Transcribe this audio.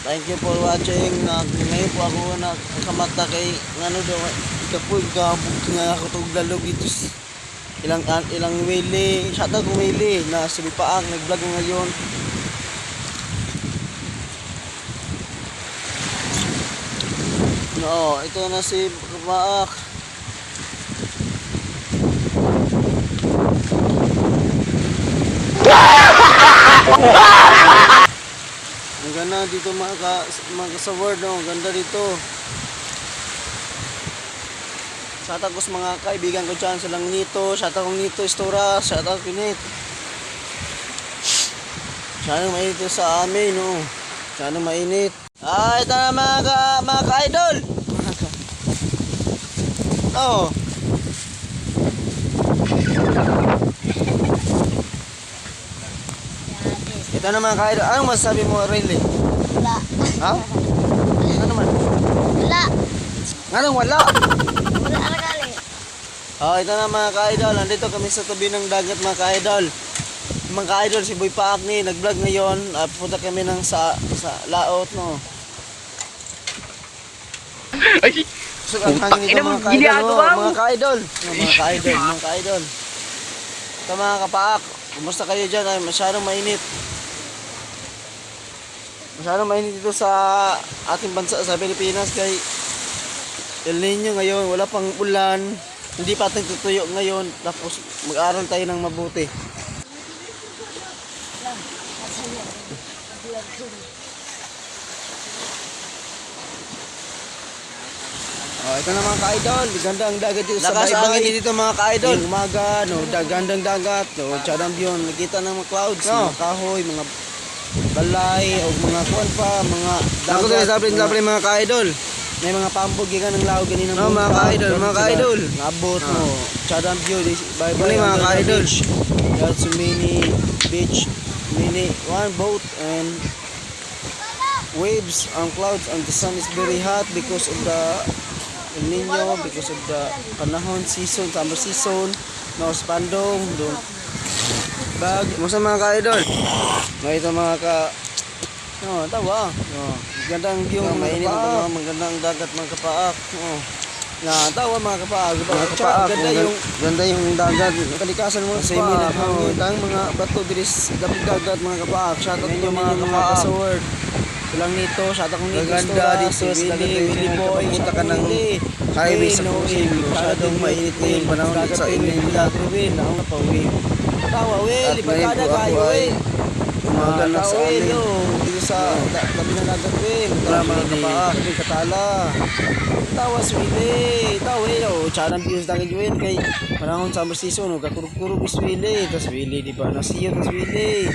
Thank you for watching. Uh, ngayon po ako nakamata kay ano daw kapoy gabog nga ako tog dalog dito. s- Ilang an, ilang wili, shout out wili na si Bipaang nag-vlog ngayon. No, ito na si Bipaak. Ang ganda dito mga, ka, mga kasaward, no? Ganda dito. Shout out sa mga kaibigan ko dyan, silang Nito, shout out kong Nito Istora, shout out Pinit. Sana mainit sa amin, no? Sana mainit. Ah, ito na mga, ka, mga ka-idol! Oh. Ito na mga ka-idol. Anong masasabi mo, Riley? Wala. Ha? Ano man? Wala. Anong wala? Wala regali. Oh, ito na mga ka-idol. Nandito kami sa tabi ng dagat mga ka-idol. Mga ka-idol, si Boy Paakni, nag-vlog ngayon. Uh, punta kami ng sa, sa laot, no? Ay, So, ang hangin nito Putang ina mo, mga ka-idol, mo. mga ka-idol. No, mga ka-idol, mga ka-idol. Ito mga kapaak, kumusta kayo dyan? Ay, masyadong mainit. Masyadong mainit dito sa ating bansa, sa Pilipinas. Kay El Nino ngayon, wala pang ulan. Hindi pa ating tutuyo ngayon. Tapos mag-aral tayo ng mabuti. Oh, ito na mga ka-idol. Ganda ang dagat dito sa Lakas baybay. hangin dito mga ka-idol. Yung umaga, no, da- gandang dagat. No, tsarang yun. Nakita ng mga clouds, No. mga kahoy, mga balay, o mga kuwan pa, mga Ako tuloy, sablin, mga- sablin mga ka-idol. May mga pambog gikan ng lao ganina No, mga ka-idol, mga ka-idol. Nabot Ah. mo. Tsarang view. Bye Muli, mga ka-idol. That's mini beach. Mini one boat and waves on clouds and the sun is very hot because of the El Nino, because of the panahon, season, summer season, no spandong, doon. Bag, Kumusta mga ka-idol? no, ito mga ka... No, tawa. No, gandang view, No, mainit ang ang mga magandang dagat mga kapaak. No. Na, tawa mga kapaak. Diba? Mga kapaak, ganda ang yung Ganda yung dagat. kalikasan mga kapaak. may Oh, nahangin. tang mga bato bilis dapit dagat mga kapaak. Shout out yung mga kapaak. kasaward. Silang nito, shout out nito. Stora, dito sa. Willie Boy, shout ka ng highway sa win. Masyadong Shout out mainit Win, ngayon panahon sa Win, Ilinda. dagat Win, ako na pa Win. Tawa, Will, kayo, ako ay Will. umaga na sa Will, amin. oh, dito sa da- tabi ng dagat, Will. Tara, mga Willie, kapaak. Willie, Katala. Tawa, Willie. Tawa, Will, oh. Charang views dagat, Will. Kay panahon summer season, oh, kakurug-kurug is Willie. Tas Willie, di ba? Nasiyo, tas Willie.